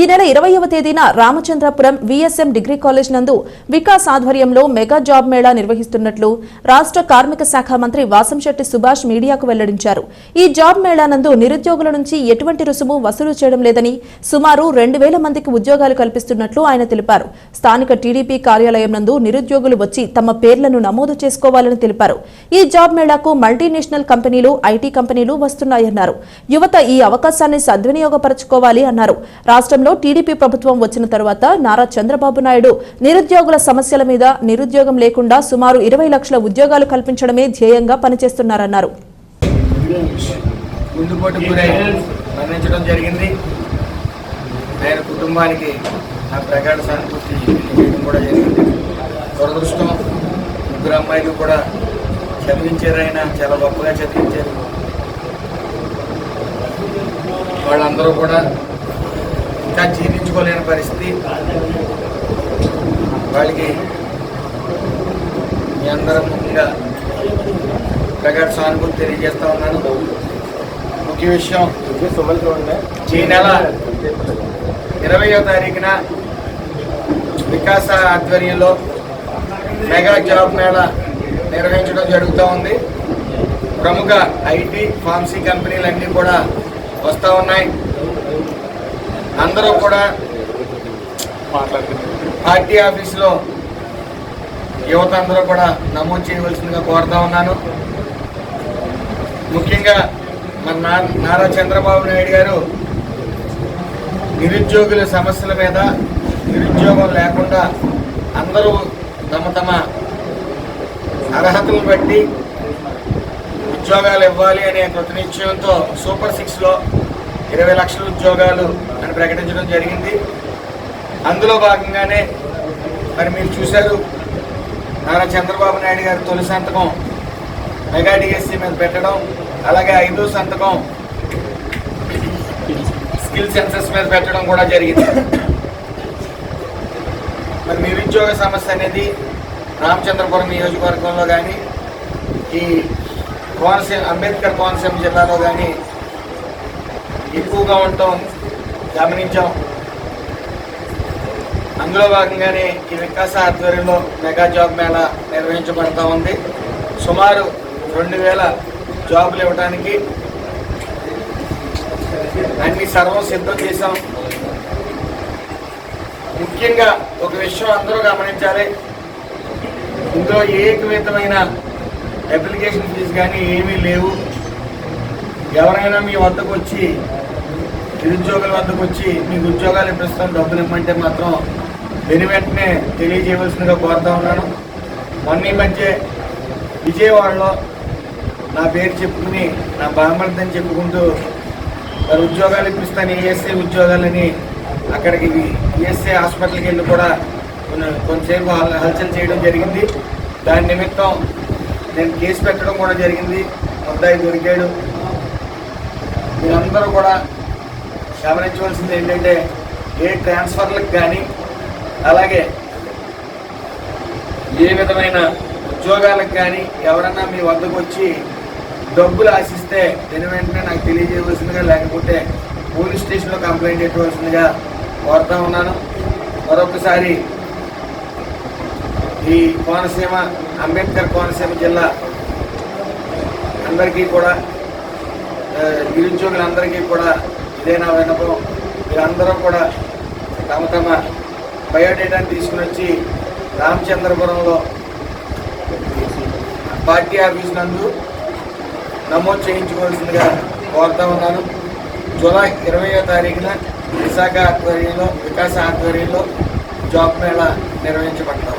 ఈ నెల ఇరవైవ తేదీన రామచంద్రపురం విఎస్ఎం డిగ్రీ కాలేజ్ నందు వికాస్ ఆధ్వర్యంలో మెగా జాబ్ మేళా నిర్వహిస్తున్నట్లు రాష్ట్ర కార్మిక శాఖ మంత్రి వాసంశెట్టి సుభాష్ మీడియాకు వెల్లడించారు. ఈ జాబ్ మేళా నందు నిరుద్యోగుల నుంచి ఎటువంటి రుసుము వసూలు చేయడం లేదని సుమారు రెండు వేల మందికి ఉద్యోగాలు కల్పిస్తున్నట్లు ఆయన తెలిపారు. స్థానిక టీడీపీ కార్యాలయం నందు నిరుద్యోగులు వచ్చి తమ పేర్లను నమోదు చేసుకోవాలని తెలిపారు. ఈ జాబ్ మేళాకు మల్టీనేషనల్ కంపెనీలు ఐటీ కంపెనీలు వస్తున్నాయన్నారు. యువత ఈ అవకాశాన్ని సద్వినియోగపరచుకోవాలి అన్నారు. రాష్ట్రం రాష్ట్రంలో టీడీపీ ప్రభుత్వం వచ్చిన తర్వాత నారా చంద్రబాబు నాయుడు నిరుద్యోగుల సమస్యల మీద నిరుద్యోగం లేకుండా సుమారు ఇరవై లక్షల ఉద్యోగాలు కల్పించడమే ధ్యేయంగా పనిచేస్తున్నారన్నారు. కుటుంబానికి నా ప్రగాఢ కూడా జరిగింది. దురదృష్టం ముగ్గురు అమ్మాయిలు కూడా చదివించారు ఆయన చాలా గొప్పగా చదివించారు. వాళ్ళందరూ కూడా ఇంకా జీర్ణించుకోలేని పరిస్థితి. వాళ్ళకి మీ అందరం ముఖ్యంగా ప్రగాఢ సానుభూతి తెలియజేస్తా ఉన్నాను. ముఖ్య విషయం ఈ నెల ఇరవయో తారీఖున వికాస ఆధ్వర్యంలో మెగా జాబ్ మేళా నిర్వహించడం జరుగుతూ ఉంది. ప్రముఖ ఐటీ ఫార్మసీ కంపెనీలన్నీ కూడా వస్తూ ఉన్నాయి. అందరూ కూడా పార్టీ ఆఫీసులో యువత అందరూ కూడా నమోదు చేయవలసిందిగా కోరుతా ఉన్నాను. ముఖ్యంగా మన నా- నారా చంద్రబాబు నాయుడు గారు నిరుద్యోగుల సమస్యల మీద నిరుద్యోగం లేకుండా అందరూ తమ తమ అర్హతలను బట్టి ఉద్యోగాలు ఇవ్వాలి అనే కృత నిశ్చయంతో సూపర్ సిక్స్లో ఇరవై లక్షల ఉద్యోగాలు అని ప్రకటించడం జరిగింది. అందులో భాగంగానే మరి మీరు చూశారు నారా చంద్రబాబు నాయుడు గారి తొలి సంతకం మెగా డిఎస్సి మీద పెట్టడం అలాగే ఐదో సంతకం స్కిల్ సెన్సెస్ మీద పెట్టడం కూడా జరిగింది. మరి నిరుద్యోగ సమస్య అనేది రామచంద్రపురం నియోజకవర్గంలో కానీ ఈ కోనసీమ అంబేద్కర్ కోనసీమ జిల్లాలో కానీ ఎక్కువగా ఉండటం గమనించాం. అందులో భాగంగానే ఈ వికాస ఆధ్వర్యంలో మెగా జాబ్ మేళా నిర్వహించబడతా ఉంది. సుమారు రెండు వేల జాబులు ఇవ్వడానికి అన్ని సర్వం సిద్ధం చేశాం. ముఖ్యంగా ఒక విషయం అందరూ గమనించాలి. ఇందులో ఏ విధమైన అప్లికేషన్ ఫీజు కానీ ఏమీ లేవు. ఎవరైనా మీ వద్దకు వచ్చి నిరుద్యోగుల వద్దకు వచ్చి మీకు ఉద్యోగాలు ఇప్పిస్తాం డబ్బులు ఇవ్వమంటే మాత్రం వెను వెంటనే తెలియజేయవలసిందిగా కోరుతా ఉన్నాను. మొన్న ఈ మధ్య విజయవాడలో నా పేరు చెప్పుకుని నా బామర్దని చెప్పుకుంటూ మరి ఉద్యోగాలు ఇప్పిస్తాను ఈఎస్ఐ ఉద్యోగాలని అక్కడికి ఈఎస్ఐ హాస్పిటల్కి వెళ్ళి కూడా కొన్ని కొంతసేపు హల్చల్ చేయడం జరిగింది. దాని నిమిత్తం నేను కేసు పెట్టడం కూడా జరిగింది. ముద్దాయి దొరికాడు. మీరందరూ కూడా గమనించవలసింది ఏంటంటే ఏ ట్రాన్స్ఫర్లకు కానీ అలాగే ఏ విధమైన ఉద్యోగాలకు కానీ ఎవరన్నా మీ వద్దకు వచ్చి డబ్బులు ఆశిస్తే దీని వెంటనే నాకు తెలియజేయవలసిందిగా లేకపోతే పోలీస్ స్టేషన్లో కంప్లైంట్ పెట్టవలసిందిగా కోరుతా ఉన్నాను. మరొకసారి ఈ కోనసీమ అంబేద్కర్ కోనసీమ జిల్లా అందరికీ కూడా నిరుద్యోగులందరికీ కూడా ఇదే నా వినపం మీరందరూ కూడా తమ తమ బయోడేటాను తీసుకుని వచ్చి రామచంద్రపురంలో పార్టీ ఆఫీస్ నందు నమోదు చేయించుకోవాల్సిందిగా కోరుతా ఉన్నాను. జూలై ఇరవయో తారీఖున విశాఖ ఆధ్వర్యంలో వికాస ఆధ్వర్యంలో జాబ్ మేళా నిర్వహించబడతాం.